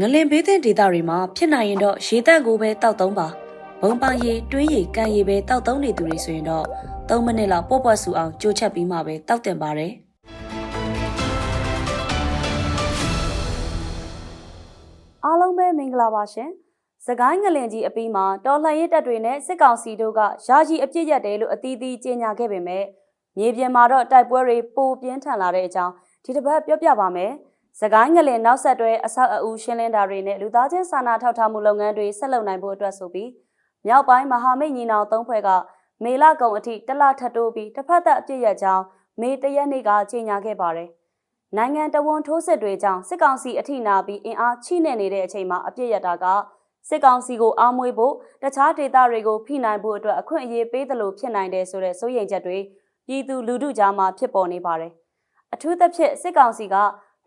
ငလင်ဘေးသင့်ဒေသတွေမှာဖြစ်နိုင်ရင်တော့ရေတက်ကိုပဲတောက်သုံးပါဘုံပန်းရေတွင်းရေကန်ရေပဲတောက်သုံးနေသူတွေဆိုရင်တော့3မိနစ်လောက်ပေါ့ပေါ့ဆူအောင်ကြိုးချက်ပြီးမှပဲတောက်တင်ပါတယ်အားလုံးပဲမင်္ဂလာပါရှင်စကိုင်းငလင်ကြီးအပြီးမှာတော်လှန်ရေးတပ်တွေနဲ့စစ်ကောင်စီတို့ကယာယီအပြစ်ရက်တယ်လို့အသီးသီးကြေညာခဲ့ပေမဲ့မြေပြင်မှာတော့တိုက်ပွဲတွေပိုပြင်းထန်လာတဲ့အကြောင်းဒီတစ်ပတ်ပြောပြပါမယ်။ စကိုင်းငလင်နောက်ဆက်တွဲအဆောက်အဦရှင်းလင်းတာတွေနဲ့လူသားချင်းစာနာထောက်ထားမှုလုပ်ငန်းတွေဆက်လုပ်နိုင်ဖို့အတွက်ဆိုပြီးမြောက်ပိုင်းမဟာမိတ်ညီနောင်သုံးဖွဲ့ကမေလကုံအထိတလထပ်တိုးပြီးတစ်ဖက်သက်အပြစ်ရက်ကြောင်းမေတရက်နေ့ကကြေညာခဲ့ပါတယ်။နိုင်ငံတော်ဝန်ထိုးစစ်တွေကြောင့်စစ်ကောင်စီအထိနာပြီးအင်အားချိနဲ့နေတဲ့အချိန်မှာအပြစ်ရတာကစစ်ကောင်စီကိုအားမွေးဖို့တခြားဒေသတွေကိုဖိနိုင်ဖို့အတွက်အခွင့်အရေးပေးသလိုဖြစ်နိုင်တယ်ဆိုတဲ့စိုးရိမ်ချက်တွေပြည်သူလူထုကြားမှာဖြစ်ပေါ်နေပါတယ်။အထူးသဖြင့်စစ်ကောင်စီက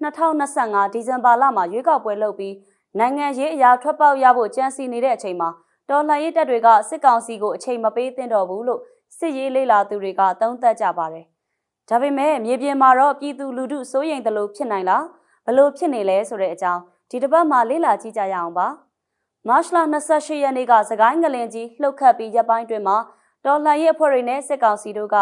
2025ဒီဇင်ဘာလမှာရွေးကောက်ပွဲလုပ်ပြီးနိုင်ငံရေးအရာထွက်ပေါက်ရဖို့ကြံစီနေတဲ့အချိန်မှာတော်လှန်ရေးတပ်တွေကစစ်ကောင်စီကိုအချိန်မပေးသင့်တော့ဘူးလို့စစ်ရေးလေးလာသူတွေကသုံးသပ်ကြပါတယ်။ဒါပေမဲ့မြေပြင်မှာတော့ပြည်သူလူထုစိုးရိမ်တယ်လို့ဖြစ်နိုင်လားဘလို့ဖြစ်နေလဲဆိုတဲ့အကြောင်းဒီတစ်ပတ်မှာလေးလာကြည့်ကြရအောင်ပါ။မတ်လ28ရက်နေ့ကစကိုင်းငလင်ကြီးလှုပ်ခတ်ပြီးရပ်ပိုင်းတွင်မှာတော်လှန်ရေးအဖွဲ့တွေနဲ့စစ်ကောင်စီတို့က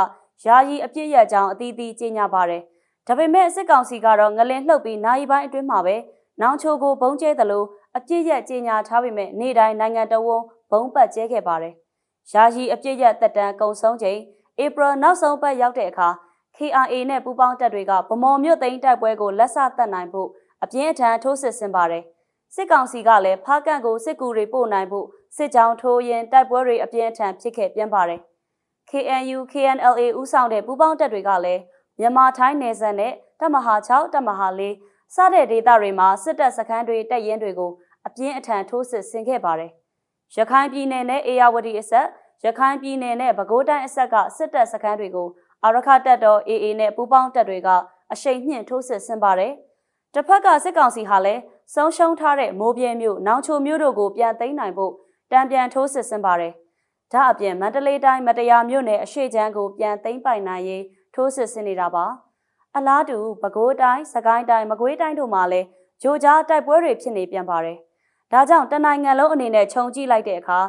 ယာယီအပြစ်ရကြောင်းအသီးသီးကြေညာပါတယ်။ ဒါပေမဲ့စစ်ကောင်စီကတော့ငလင်လှုပ်ပြီးနိုင်ပိုင်းအတွင်းမှာပဲနောင်ချိုကိုဘုံကျဲသလိုအပြစ်ရကြေညာထားပေမဲ့နေ့တိုင်းနိုင်ငံတော်ဝန်ဘုံပတ်ကျဲခဲ့ပါတယ်။ယာယီအပြစ်ရတက်တန်းကုံဆုံးချိန်ဧပြီနောက်ဆုံးပတ်ရောက်တဲ့အခါ KRA နဲ့ပူးပေါင်းတပ်တွေကဗမော်မြို့သိမ်းတိုက်ပွဲကိုလက်ဆတက်နိုင်ဖို့အပြင်းအထန်ထိုးစစ်ဆင်ပါတယ်။စစ်ကောင်စီကလည်းဖားကန့်ကိုစစ်ကူတွေပို့နိုင်ဖို့စစ်ကြောင်းထိုးရင်တိုက်ပွဲတွေအပြင်းအထန်ဖြစ်ခဲ့ပြန်ပါတယ်။ KNU KNLA ဥဆောင်တဲ့ပူးပေါင်းတပ်တွေကလည်း မြန်မာထိုင်းနယ်စပ်နဲ့တပ်မဟာ6တပ်မဟာ4စတဲ့ဒေသတွေမှာစစ်တပ်စခန်းတွေတပ်ရင်းတွေကိုအပြင်းအထန်ထိုးစစ်ဆင်ခဲ့ပါတယ်။ရခိုင်ပြည်နယ်နဲ့အေရဝတီအဆက်ရခိုင်ပြည်နယ်နဲ့ပဲခူးတိုင်းအဆက်ကစစ်တပ်စခန်းတွေကိုအာရခတပ်တော် AA နဲ့ပူးပေါင်းတပ်တွေကအရှိန်မြင့်ထိုးစစ်ဆင်ပါတယ်။တစ်ဖက်ကစစ်ကောင်စီဟာလည်းဆုံးရှုံးထားတဲ့မိုးပြဲမြို့နောင်ချိုမြို့တို့ကိုပြန်သိမ်းနိုင်ဖို့တံပြန်ထိုးစစ်ဆင်ပါတယ်။ဒါအပြင်မန္တလေးတိုင်းမတရားမြို့နယ်အရှိချမ်းကိုပြန်သိမ်းပိုင်နိုင်ရေး ထိုးစစ်ဆင်နေတာပါ။အလားတူပဲခူးတိုင်းစကိုင်းတိုင်းမကွေးတိုင်းတို့မှာလည်းဂျိုကြားတိုက်ပွဲတွေဖြစ်နေပြန်ပါတယ်။ဒါကြောင့်တနိုင်ငံလုံးအနေနဲ့ခြုံကြည့်လိုက်တဲ့အခါ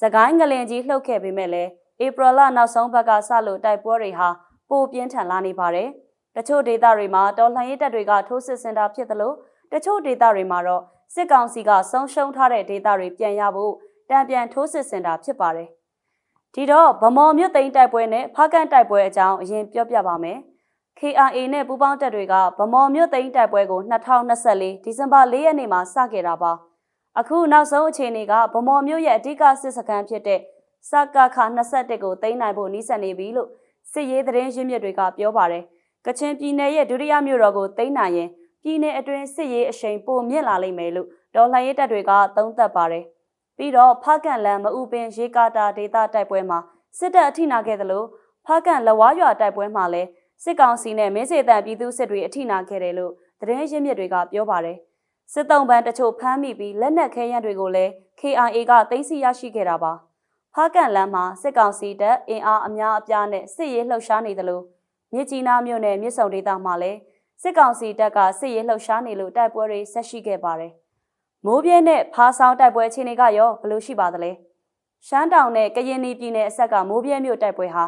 စကိုင်းငလင်ကြီးလှုပ်ခဲ့ပေမဲ့လည်းဧပြီလနောက်ဆုံးဘက်ကစလို့တိုက်ပွဲတွေဟာပိုပြင်းထန်လာနေပါတယ်။တချို့ဒေသတွေမှာတော်လှန်ရေးတပ်တွေကထိုးစစ်ဆင်တာဖြစ်သလိုတချို့ဒေသတွေမှာတော့စစ်ကောင်စီကဆုံးရှုံးထားတဲ့ဒေသတွေပြန်ရဖို့တံပြန်ထိုးစစ်ဆင်တာဖြစ်ပါတယ်။ ဒီတော့ဗမော်မြို့သိမ်းတိုက်ပွဲနဲ့ဖားကန်တိုက်ပွဲအကြောင်းအရင်ပြောပြပါမယ်။ KRA နဲ့ပူးပေါင်းတပ်တွေကဗမော်မြို့သိမ်းတိုက်ပွဲကို2024ဒီဇင်ဘာ4ရက်နေ့မှာစခဲ့တာပါ။အခုနောက်ဆုံးအခြေအနေကဗမော်မြို့ရဲ့အဓိကစစ်စခန်းဖြစ်တဲ့စကခ21ကိုသိမ်းနိုင်ဖို့နှီးစပ်နေပြီလို့စစ်ရေးသတင်းရင်းမြစ်တွေကပြောပါတယ်။ကချင်ပြည်နယ်ရဲ့ဒုတိယမြို့တော်ကိုသိမ်းနိုင်ရင်ပြည်내အတွင်းစစ်ရေးအရှိန်ပိုမြင့်လာလိမ့်မယ်လို့ဒေါ်လှန်ရေးတပ်တွေကသုံးသပ်ပါတယ်။ ပြီးတော့ဖကန်လန်မအူပင်ရေကာတာဒေသတိုက်ပွဲမှာစစ်တပ်အထိနာခဲ့သလိုဖကန်လဝါရွာတိုက်ပွဲမှာလည်းစစ်ကောင်စီနဲ့မင်းစေတန်ပြည်သူစစ်တွေအထိနာခဲ့တယ်လို့သတင်းရင်းမြစ်တွေကပြောပါတယ်။စစ်တုံးပန်းတချို့ဖမ်းမိပြီးလက်နက်ခဲယမ်းတွေကိုလည်း KIA ကသိမ်းဆည်းရရှိခဲ့တာပါ။ဖားကန်လမ်းမှာစစ်ကောင်စီတပ်အင်အားအများအပြားနဲ့စစ်ရေးလှုပ်ရှားနေသလိုမြစ်ကြီးနားမြို့နယ်မြစ်ဆုံဒေသမှာလည်းစစ်ကောင်စီတပ်ကစစ်ရေးလှုပ်ရှားနေလို့တိုက်ပွဲတွေဆက်ရှိခဲ့ပါတယ်။ မိုးပြဲနဲ့ဖားဆောင်တိုက်ပွဲအခြေအနေကရောဘယ်လိုရှိပါသလဲ။ရှမ်းတောင်နဲ့ကရင်ပြည်နယ်အဆက်ကမိုးပြဲမြို့တိုက်ပွဲဟာ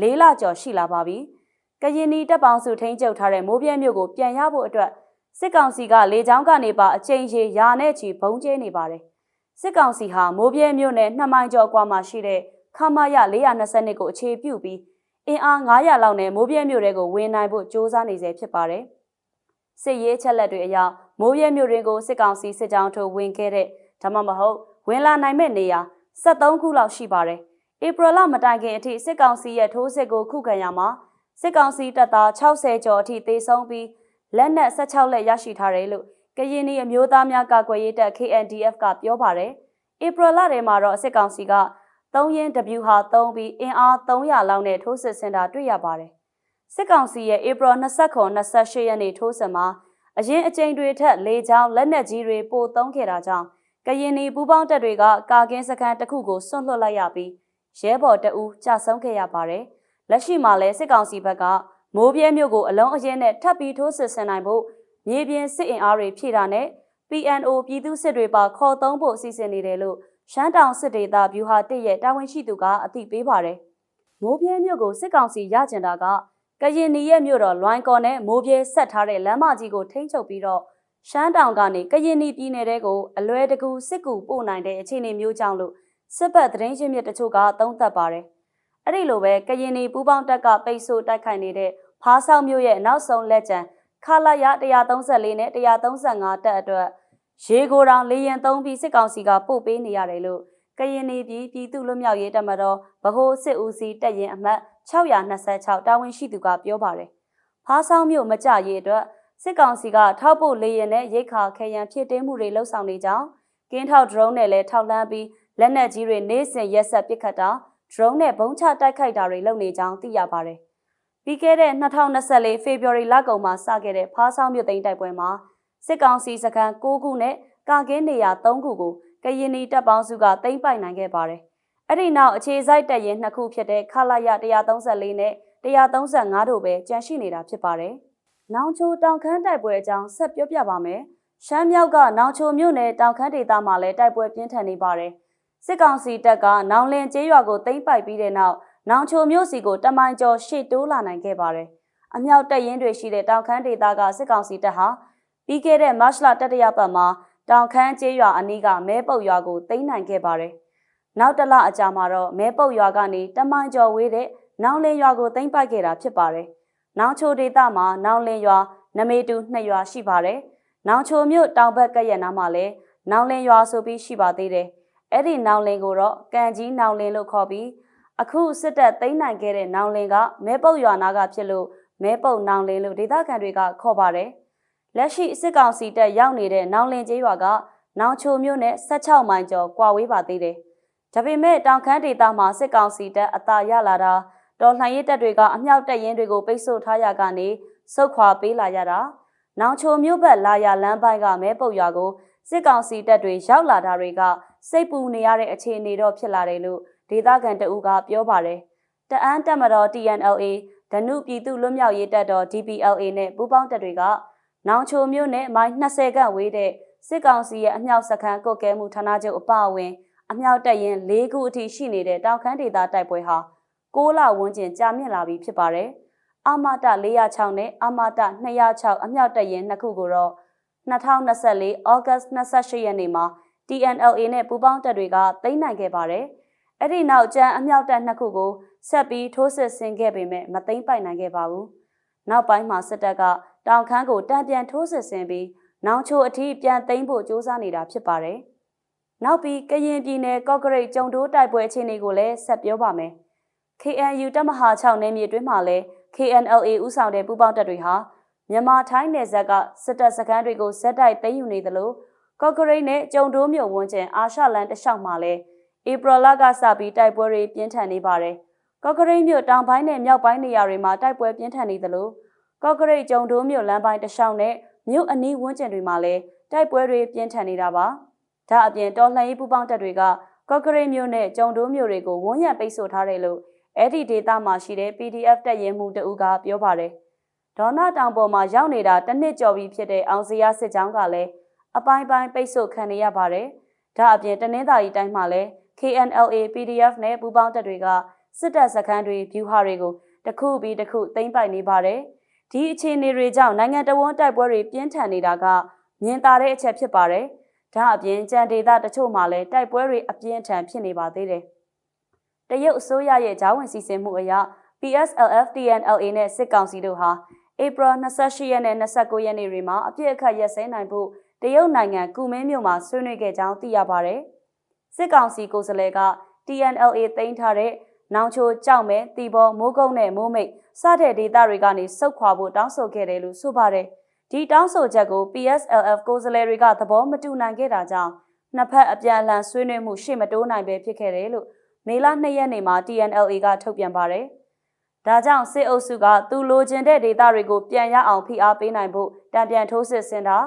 လေးလကျော်ရှိလာပါပြီ။ကရင်တပ်ပေါင်းစုထိန်းချုပ်ထားတဲ့မိုးပြဲမြို့ကိုပြန်ရဖို့အတွက်စစ်ကောင်စီကလေကြောင်းကနေပါအကြိမ်ရေရာနဲ့ချီဘုံကျဲနေပါတယ်။စစ်ကောင်စီဟာမိုးပြဲမြို့နယ်နှစ်မိုင်ကျော်ကွာမှာရှိတဲ့ခမာရ420ကိုအခြေပြုပြီးအင်အား900လောက်နဲ့မိုးပြဲမြို့တွေကိုဝင်နိုင်ဖို့စ조사နေစေဖြစ်ပါတယ်။ စစ်ရေးချက်လက်တွေအရမိုးပြဲမြို့တွေကိုစစ်ကောင်စီစစ်ကြောင်းထိုးဝင်ခဲ့တဲ့ဒါမှမဟုတ်ဝင်လာနိုင်မဲ့နေရာ73ခုလောက်ရှိပါတယ်။ဧပြီလမတိုင်ခင်အထိစစ်ကောင်စီရဲ့ထိုးစစ်ကိုခုခံရမှာစစ်ကောင်စီတပ်သား60ကျော်အထိသေဆုံးပြီးလက်နက်16လက်ရရှိထားတယ်လို့ကရင်နီအမျိုးသားများကာကွယ်ရေးတပ် KNDF ကပြောပါတယ်။ဧပြီလထဲမှာတော့စစ်ကောင်စီက3ရင် W ဟာ3ပြီးအင်အား300လောက်နဲ့ထိုးစစ်ဆင်တာတွေ့ရပါတယ်။ စစ်ကောင်စီရဲ့ဧပြီ29-28ရက်နေ့ထိုးစစ်မှာအရင်အကြိမ်တွေထက်လေကြောင်းလက်နက်ကြီးတွေပိုသုံးခဲ့တာကြောင့်ကရင်နီပူးပေါင်းတပ်တွေကကာကင်းစခန်းတစ်ခုကိုဆွန့်လွတ်လိုက်ရပြီးရဲဘော်တအူးကြာဆုံးခဲ့ရပါတယ်။လက်ရှိမှာလည်းစစ်ကောင်စီဘက်ကမိုးပြဲမြို့ကိုအလုံးအရင်နဲ့ထပ်ပြီးထိုးစစ်ဆင်နိုင်ဖို့မြေပြင်စစ်အင်အားတွေဖြည့်တာနဲ့ PNO ပြည်သူစစ်တွေပါခေါ်သုံးဖို့စီစဉ်နေတယ်လို့ရှမ်းတောင်စစ်ဒေသဗျူဟာတစ်ရဲ့တာဝန်ရှိသူကအသိပေးပါတယ်။မိုးပြဲမြို့ကိုစစ်ကောင်စီရကျင်တာက ကရင်နီရဲ့မြို့တော်လွိုင်းကော်နဲ့မိုးပြဲဆက်ထားတဲ့လမ်းမကြီးကိုထိန်းချုပ်ပြီးတော့ရှမ်းတောင်ကနေကရင်နီပြည်နယ်တဲကိုအလွယ်တကူစစ်ကူပို့နိုင်တဲ့အခြေအနေမျိုးကြောင့်လို့စစ်ပတ်သတင်းရင်းမြစ်တချို့ကသုံးသပ်ပါတယ်။အဲ့ဒီလိုပဲကရင်နီပူးပေါင်းတပ်ကပိတ်ဆို့တိုက်ခိုက်နေတဲ့ဖားဆောက်မြို့ရဲ့နောက်ဆုံးလက်ကျန်ခလာရ134နဲ့135တပ်အတွက်ရေကိုယ်တောင်လေရင်သုံးပြီးစစ်ကောင်စီကပို့ပေးနေရတယ်လို့ ကရင်နီပြည်ပြည်သူ့လွတ်မြောက်ရေးတပ်မတော်ဗဟိုစစ်ဦးစီးတပ်ရင်အမှတ်626တာဝန်ရှိသူကပြောပါတယ်။ဖားဆောင်းမြို့မကြရေးအတွက်စစ်ကောင်စီကထောက်ပို့လေရင်နဲ့ရိတ်ခါခရံဖြစ်တင်းမှုတွေလှုပ်ဆောင်နေကြောင်းကင်းထောက်ဒရုန်းနဲ့လည်းထောက်လှမ်းပြီးလက်နက်ကြီးတွေနေစဉ်ရက်ဆက်ပစ်ခတ်တာဒရုန်းနဲ့ဘုံချတိုက်ခိုက်တာတွေလုပ်နေကြောင်းသိရပါတယ်။ပြီးခဲ့တဲ့2024ဖေဖော်ဝါရီလကုန်မှာစခဲ့တဲ့ဖားဆောင်းမြို့သိမ်းတိုက်ပွဲမှာစစ်ကောင်စီစခန်း6ခုနဲ့ကာကင်းနေရာ3ခုကို ကရင်နီတပ်ပေါင်းစုကသိမ်းပိုက်နိုင်ခဲ့ပါတယ်။အဲ့ဒီနောက်အခြေစိုက်တပ်ရင်နှစ်ခုဖြစ်တဲ့ခလာရ134နဲ့135တို့ပဲကျန်ရှိနေတာဖြစ်ပါတယ်။နောင်ချိုတောင်ခမ်းတိုက်ပွဲအကြောင်းဆက်ပြောပြပါမယ်။ရှမ်းမြောက်ကနောင်ချိုမြို့နယ်တောင်ခမ်းဒေသမှာလည်းတိုက်ပွဲပြင်းထန်နေပါတယ်။စစ်ကောင်စီတပ်ကနောင်လင်ကျေးရွာကိုသိမ်းပိုက်ပြီးတဲ့နောက်နောင်ချိုမြို့စီကိုတမိုင်ကျော်ရှေ့တိုးလာနိုင်ခဲ့ပါတယ်။အမြောက်တပ်ရင်းတွေရှိတဲ့တောင်ခမ်းဒေသကစစ်ကောင်စီတပ်ဟာပြီးခဲ့တဲ့မတ်လတတရပတ်မှာ တောင်ခမ်းကျေးရွာအနီးကမဲပုတ်ရွာကိုသိမ်းနိုင်ခဲ့ပါတယ်။နောက်တလအကြာမှာတော့မဲပုတ်ရွာကနေတမိုင်ကျော်ဝေးတဲ့နောင်လင်းရွာကိုသိမ်းပိုက်ခဲ့တာဖြစ်ပါတယ်။နောင်ချိုဒေသမှာနောင်လင်းရွာနမေတူနှစ်ရွာရှိပါတယ်။နောင်ချိုမြို့တောင်ဘက်ကရက်နားမှာလည်းနောင်လင်းရွာဆိုပြီးရှိပါသေးတယ်။အဲ့ဒီနောင်လင်းကိုတော့ကံကြီးနောင်လင်းလို့ခေါ်ပြီးအခုစစ်တပ်သိမ်းနိုင်ခဲ့တဲ့နောင်လင်းကမဲပုတ်ရွာနာကဖြစ်လို့မဲပုတ်နောင်လင်းလို့ဒေသခံတွေကခေါ်ပါတယ်။ လက်ရှိစစ်ကောင်စီတပ်ရောက်နေတဲ့နောင်လင်ကျေးရွာကနောင်ချိုမြို့နဲ့16မိုင်ကျော်ကွာဝေးပါသေးတယ်။ဒါပေမဲ့တောင်ခမ်းဒေသမှာစစ်ကောင်စီတပ်အသာရလာတာတော်လှန်ရေးတပ်တွေကအမြောက်တပ်ရင်းတွေကိုပိတ်ဆို့ထားရကနေစုတ်ခွာပေးလာရတာနောင်ချိုမြို့ဘက်လာရလမ်းပိုင်းကမဲပုတ်ရွာကိုစစ်ကောင်စီတပ်တွေရောက်လာတာတွေကစိတ်ပူနေရတဲ့အခြေအနေတော့ဖြစ်လာတယ်လို့ဒေသခံတအူးကပြောပါတယ်။တအန်းတပ်မတော် TNLA ဒနုပြည်သူလွတ်မြောက်ရေးတပ်တော် DPLA နဲ့ပူးပေါင်းတပ်တွေက နောင်ချိုမြို့နယ်မိုင်20ခန့်ဝေးတဲ့စစ်ကောင်စီရဲ့အမြောက်စခန်းကုတ်ကဲမှုဌာနချုပ်အပအဝင်အမြောက်တပ်ရင်၄ခုအထိရှိနေတဲ့တောင်ခမ်းဒေသတိုက်ပွဲဟာ6လဝန်းကျင်ကြာမြင့်လာပြီဖြစ်ပါတယ်။အာမတ406နဲ့အာမတ206အမြောက်တပ်ရင်နှစ်ခုကိုတော့2024ဩဂတ်28ရက်နေ့မှာ TNLA နဲ့ပူးပေါင်းတပ်တွေကသိမ်းနိုင်ခဲ့ပါတယ်။အဲ့ဒီနောက်ကျန်အမြောက်တပ်နှစ်ခုကိုဆက်ပြီးထိုးစစ်ဆင်ခဲ့ပေမဲ့မသိမ်းပိုက်နိုင်ခဲ့ပါဘူး။နောက်ပိုင်းမှာစစ်တပ်က တောင်ခမ်းကိုတံပြန်ထိုးစစ်ဆင်ပြီးနောင်ချိုအထိပြန်သိမ်းဖို့စ조사နေတာဖြစ်ပါတယ်။နောက်ပြီးကရင်ပြည်နယ်ကော့ဂရိတ်ကျုံတိုးတိုက်ပွဲအခြေအနေကိုလည်းဆက်ပြောပါမယ်။ KNU တပ်မဟာ6နယ်မြေတွင်းမှာလည်း KNLA ဥဆောင်တဲ့ပူးပေါင်းတပ်တွေဟာမြန်မာထိုင်းနယ်စပ်ကစစ်တပ်စခန်းတွေကိုဇက်တိုက်သိမ်းယူနေသလိုကော့ဂရိတ်နဲ့ကျုံတိုးမြို့ဝန်းကျင်အာရှလန်တလျှောက်မှာလည်းဧပြီလကစပြီးတိုက်ပွဲတွေပြင်းထန်နေပါတယ်။ကော့ဂရိတ်မြို့တောင်ပိုင်းနဲ့မြောက်ပိုင်းနေရာတွေမှာတိုက်ပွဲပြင်းထန်နေသလို ကော့ဂရိတ်ကျုံတိုးမြို့လမ်းပိုင်းတလျှောက်နဲ့မြို့အနီးဝန်းကျင်တွေမှာလည်းတိုက်ပွဲတွေပြင်းထန်နေတာပါ။ဒါအပြင်တော်လှန်ရေးပူးပေါင်းတပ်တွေကကော့ဂရိတ်မြို့နဲ့ကျုံတိုးမြို့တွေကိုဝန်းရံပိတ်ဆို့ထားတယ်လို့အဲ့ဒီဒေသမှာရှိတဲ့ PDF တပ်ရင်းမှုတအူးကပြောပါတယ်။ဒေါနာတောင်ပေါ်မှာရောက်နေတာတစ်နှစ်ကျော်ပြီဖြစ်တဲ့အောင်စရာစစ်ကြောင်းကလည်းအပိုင်းပိုင်းပိတ်ဆို့ခံနေရပါတယ်။ဒါအပြင်တနင်္သာရီတိုင်းမှာလည်း KNLA PDF နဲ့ပူးပေါင်းတပ်တွေကစစ်တပ်စခန်းတွေဗျူဟာတွေကိုတစ်ခုပြီးတစ်ခုသိမ်းပိုက်နေပါတယ်။ ဒီအခြေအနေတွေကြောင့်နိုင်ငံတော်ဝန်တိုက်ပွဲတွေပြင်းထန်နေတာကမြင်သာတဲ့အချက်ဖြစ်ပါတယ်။ဒါအပြင်ကြံဒေသတချို့မှာလည်းတိုက်ပွဲတွေအပြင်းထန်ဖြစ်နေပါသေးတယ်။တရုတ်အစိုးရရဲ့ဂျားဝင်စီစဉ်မှုအရ PSLF TNLA နဲ့စစ်ကောင်စီတို့ဟာဧပြီ28ရက်နဲ့29ရက်နေ့တွေမှာအပြစ်အခတ်ရက်စဲနိုင်ဖို့တရုတ်နိုင်ငံကူမင်းမြို့မှာဆွေးနွေးခဲ့ကြောင်းသိရပါတယ်။စစ်ကောင်စီကိုယ်စားလှယ်က TNLA သိမ်းထားတဲ့နောင်ချိုကြောက်မဲတီဘောမိုးကုတ်နဲ့မိုးမိတ် စတဲ့ဒေသတွေကနေစုတ်ခွာဖို့တောင်းဆိုခဲ့တယ်လို့ဆိုပါတယ်ဒီတောင်းဆိုချက်ကို PSLF ကိုယ်စားလှယ်တွေကသဘောမတူနိုင်ခဲ့တာကြောင့်နှစ်ဖက်အပြန်အလှန်ဆွေးနွေးမှုရှေ့မတိုးနိုင်ပဲဖြစ်ခဲ့တယ်လို့မေလ2ရက်နေ့မှာ TNLA ကထုတ်ပြန်ပါတယ်ဒါကြောင့်စစ်အုပ်စုကသူလိုချင်တဲ့ဒေသတွေကိုပြန်ရအောင်ဖိအားပေးနိုင်ဖို့တံပြန်ထိုးစစ်ဆင်တာ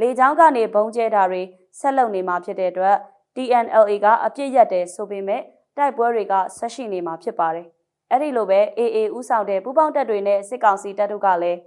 လေကြောင်းကနေဘုံကျဲတာတွေဆက်လုပ်နေမှာဖြစ်တဲ့အတွက် TNLA ကအပြစ်ရက်တယ်ဆိုပေမဲ့တိုက်ပွဲတွေကဆက်ရှိနေမှာဖြစ်ပါတယ်။ အဲ့ဒီလိုပဲ AA ဥဆောင်တဲ့ပူးပေါင်းတပ်တွေနဲ့စစ်ကောင်စီတပ်တို့ကလည်း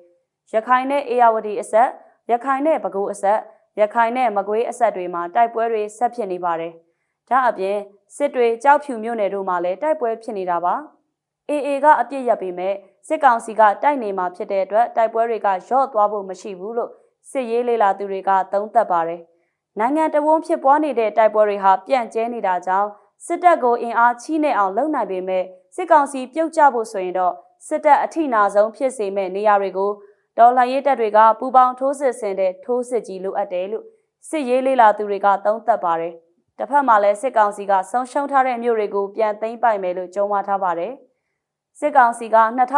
ရခိုင်နဲ့အေရဝတီအဆက်ရခိုင်နဲ့ပဲခူးအဆက်ရခိုင်နဲ့မကွေးအဆက်တွေမှာတိုက်ပွဲတွေဆက်ဖြစ်နေပါတယ်။ဒါအပြင်စစ်တွေကြောက်ဖြူမြို့နယ်တို့မှာလည်းတိုက်ပွဲဖြစ်နေတာပါ။ AA ကအပြစ်ရက်ပေမဲ့စစ်ကောင်စီကတိုက်နေမှာဖြစ်တဲ့အတွက်တိုက်ပွဲတွေကရော့သွားဖို့မရှိဘူးလို့စစ်ရေးလေးလာသူတွေကသုံးသပ်ပါတယ်။နိုင်ငံတော်ဝန်ဖြစ်ပွားနေတဲ့တိုက်ပွဲတွေဟာပြန့်ကျဲနေတာကြောင့်စစ်တပ်ကိုအင်အားချီးနေအောင်လုပ်နိုင်ပေမဲ့ စစ်ကောင်စီပြုတ်ကျဖို့ဆိုရင်တော့စစ်တပ်အထိနာဆုံးဖြစ်စေမဲ့နေရာတွေကိုဒေါ်လာရေးတပ်တွေကပူပေါင်းထိုးစစ်ဆင်တဲ့ထိုးစစ်ကြီးလိုအပ်တယ်လို့စစ်ရေးလေးလာသူတွေကသုံးသပ်ပါတယ်။တစ်ဖက်မှာလည်းစစ်ကောင်စီကဆုံးရှုံးထားတဲ့မြို့တွေကိုပြန်သိမ်းပိုက်မယ်လို့ကြုံဝါထားပါတယ်။စစ်ကောင်စီက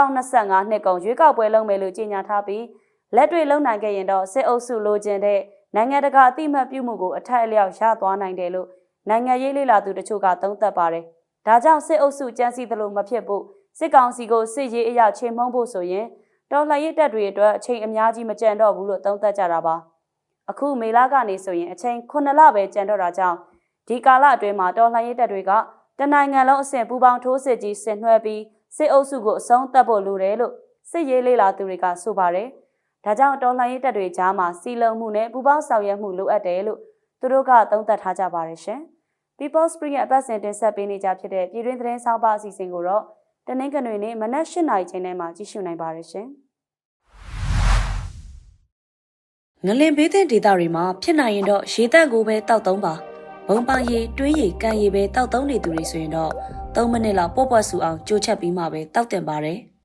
2025နှစ်ကုန်ရွေးကောက်ပွဲလုပ်မယ်လို့ကြေညာထားပြီးလက်တွေ့လုံနိုင်ခဲ့ရင်တော့စစ်အုပ်စုလိုချင်တဲ့နိုင်ငံတကာအသိအမှတ်ပြုမှုကိုအထက်အလျောက်ရသွားနိုင်တယ်လို့နိုင်ငံရေးလေးလာသူတချို့ကသုံးသပ်ပါတယ်။ ဒါကြောင့်စစ်အုပ်စုကြမ်းစီသလိုမဖြစ်ဖို့စစ်ကောင်စီကိုစစ်ရေးအရာချိန်မှုန်းဖို့ဆိုရင်တော်လှန်ရေးတပ်တွေအတွက်အချိန်အများကြီးမကြံတော့ဘူးလို့သုံးသပ်ကြတာပါအခုမေလကနေဆိုရင်အချိန်9လပဲကြံတော့တာကြောင့်ဒီကာလအတွင်းမှာတော်လှန်ရေးတပ်တွေကတနိုင်ငံလုံးအဆင့်ပူပေါင်းထိုးစစ်ကြီးဆင်နွှဲပြီးစစ်အုပ်စုကိုအဆုံးသတ်ဖို့လိုတယ်လို့စစ်ရေးလေးလာသူတွေကဆိုပါတယ်ဒါကြောင့်တော်လှန်ရေးတပ်တွေကြားမှာစီလုံမှုနဲ့ပူပေါင်းဆောင်ရွက်မှုလိုအပ်တယ်လို့သူတို့ကသုံးသပ်ထားကြပါတယ်ရှင် People Spring ရဲ့အပတ်စဉ်တင်ဆက်ပေးနေကြဖြစ်တဲ့ပြည်တွင်းသတင်းဆောင်ပါအစီအစဉ်ကိုတော့တနင်္ဂနွေနေ့မနက်၈နာရီချိန်ထဲမှာကြည့်ရှုနိုင်ပါတယ်ရှင်။ငလင်ဘေးတဲ့ဒေသတွေမှာဖြစ်နိုင်ရင်တော့ရေတက်ကိုပဲတောက်သုံးပါ။ဘုံပါရေတွင်းရေကန်ရေပဲတောက်သုံးနေသူတွေဆိုရင်တော့3မိနစ်လောက်ပေါ့ပေါ့ဆူအောင်ကြိုချက်ပြီးမှပဲတောက်တင်ပါတယ်